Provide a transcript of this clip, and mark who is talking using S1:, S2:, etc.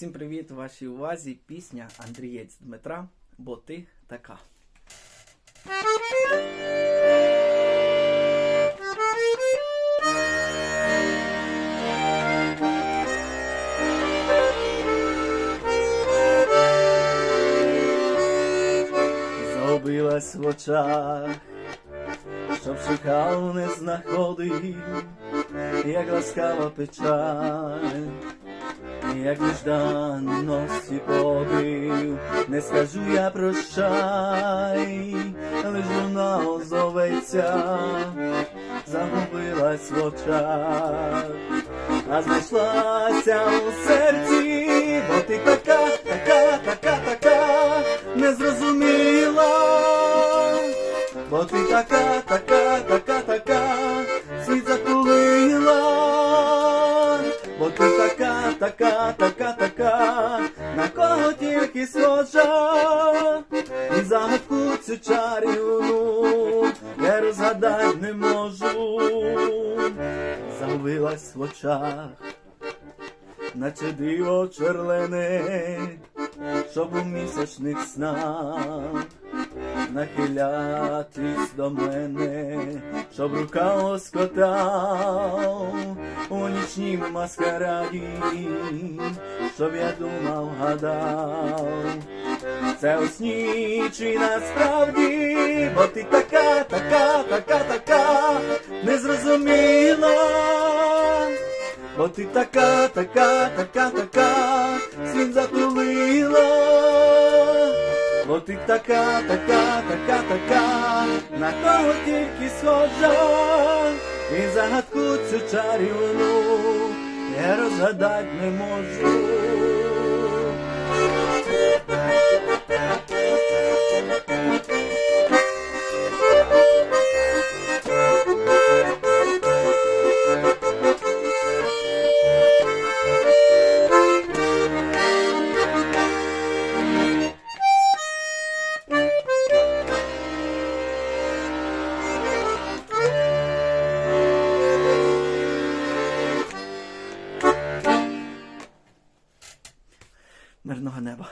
S1: Всім привіт! Вашій увазі пісня Андрієць Дмитра, бо ти така. Загубилась в очах, щоб шукав, не знаходив, як ласкава печаль як нежданності подив, не скажу я прощай, лиш вона озоветься, загубилась в очах, а знайшлася у серці, бо ти така, така, така, така, незрозуміла, бо ти така, така, така, така, бо ти така, така, така, така, на кого тільки схожа, і загадку цю чарівну я розгадать не можу, загубилась в очах, наче диво черлене, щоб у місячних снах нахилятись до мене, щоб рука оскотав нічнім маскараді, щоб я думав, гадав, це у чи насправді, бо ти така, така, така, така, незрозуміла, бо ти така, така, така, така, світ затулила. Бо ти така, така, така, така, на кого тільки схожа, і загадку цю чарівну не розгадать не можу. Мирного неба.